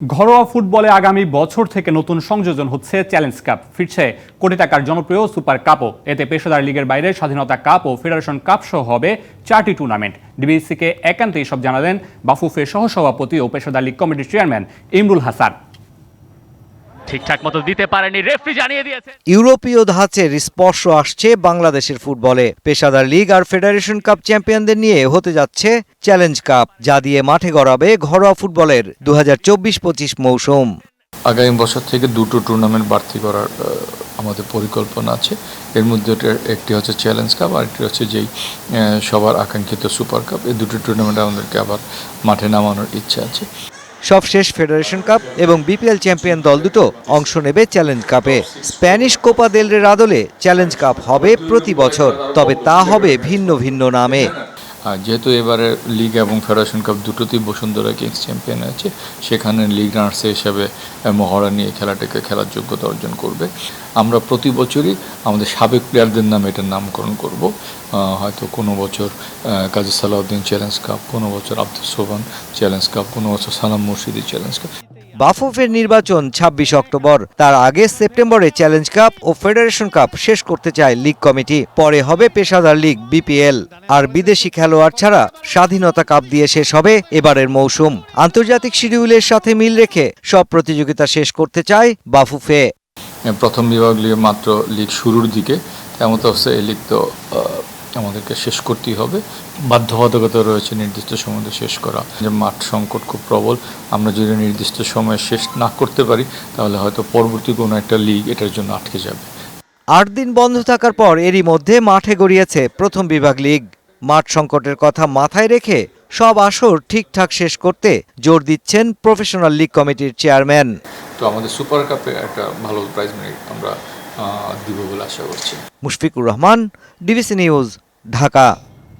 ঘরোয়া ফুটবলে আগামী বছর থেকে নতুন সংযোজন হচ্ছে চ্যালেঞ্জ কাপ। ফিরছে কোটি টাকার জনপ্রিয় সুপার কাপও। এতে পেশাদার লিগের বাইরে স্বাধীনতা কাপ ও ফেডারেশন কাপ সহ হবে চারটি টুর্নামেন্ট। ডিবিসিকে একান্তে সব জানালেন বাফুফের সহসভাপতি ও পেশাদার লীগ কমিটির চেয়ারম্যান ইমরুল হাসান। ঠিকঠাক মতো দিতে পারেনি রেফরি জানিয়ে দিয়েছে। ইউরোপীয় ধাঁচের স্পর্শ আসছে বাংলাদেশের ফুটবলে। পেশাদার লিগ আর ফেডারেশন কাপ চ্যাম্পিয়নদের নিয়ে হতে যাচ্ছে চ্যালেঞ্জ কাপ যা দিয়ে মাঠে গড়াবে ঘরোয়া ফুটবলের দু হাজার চব্বিশ পঁচিশ মৌসুম। আগামী বছর থেকে দুটো টুর্নামেন্ট বাড়তি করার আমাদের পরিকল্পনা আছে। এর মধ্যে একটি হচ্ছে চ্যালেঞ্জ কাপ আর একটি হচ্ছে যেই সবার আকাঙ্ক্ষিত সুপার কাপ। এই দুটো টুর্নামেন্ট আমাদেরকে আবার মাঠে নামানোর ইচ্ছা আছে। সবশেষ ফেডারেশন কাপ এবং বিপিএল চ্যাম্পিয়ন দল দুটো অংশ নেবে চ্যালেঞ্জ কাপে। স্প্যানিশ কোপা দেলরের আদলে চ্যালেঞ্জ কাপ হবে প্রতি বছর, তবে তা হবে ভিন্ন ভিন্ন নামে। আর যেহেতু এবারে লিগ এবং ফেডারেশন কাপ দুটোতেই বসুন্ধরা কিংস চ্যাম্পিয়ন আছে, সেখানে লিগ রানার্স হিসাবে মহড়া নিয়ে খেলাটাকে খেলার যোগ্যতা অর্জন করবে। আমরা প্রতি বছরই আমাদের সাবেক প্লেয়ারদের নামে এটার নামকরণ করব। হয়তো কোনো বছর কাজী সালাউদ্দিন চ্যালেঞ্জ কাপ, কোনো বছর আব্দুল সোবান চ্যালেঞ্জ কাপ, কোনো বছর সালাম মুর্শিদি চ্যালেঞ্জ কাপ। বাফুফের নির্বাচন ছাব্বিশ অক্টোবর। তার আগে সেপ্টেম্বরে চ্যালেঞ্জ কাপ ও ফেডারেশন কাপ শেষ করতে চায় লিগ কমিটি। পরে হবে পেশাদার লিগ, বিপিএল। আর বিদেশি খেলোয়াড় ছাড়া স্বাধীনতা কাপ দিয়ে শেষ হবে এবারের মৌসুম। আন্তর্জাতিক শিডিউলের সাথে মিল রেখে সব প্রতিযোগিতা শেষ করতে চায় বাফুফে। প্রথম বিভাগ মাত্র লিগ শুরুর দিকে, তেমন তো এই লিগ তো আমাদেরকে শেষ করতেই হবে। বাধ্যবাধকতা রয়েছে নির্দিষ্ট সময় শেষ করা। যে মাঠ সংকট খুব প্রবল। আমরা যদি নির্দিষ্ট সময়ে শেষ না করতে পারি তাহলে হয়তো পরবর্তী কোনো একটা লিগ এটার জন্য আটকে যাবে। আট দিন বন্ধ থাকার পর এরই মধ্যে মাঠে গড়িয়েছে প্রথম বিভাগ লিগ মাঠ সংকটের কথা মাথায় রেখে সব আসর ঠিকঠাক শেষ করতে জোর দিচ্ছেন প্রফেশনাল লিগ কমিটির চেয়ারম্যান তো আমাদের সুপার কাপে একটা ভালো প্রাইজ মানি আমরা দিব বলে আশা করছি। Mushfiqur Rahman DBC news Dhaka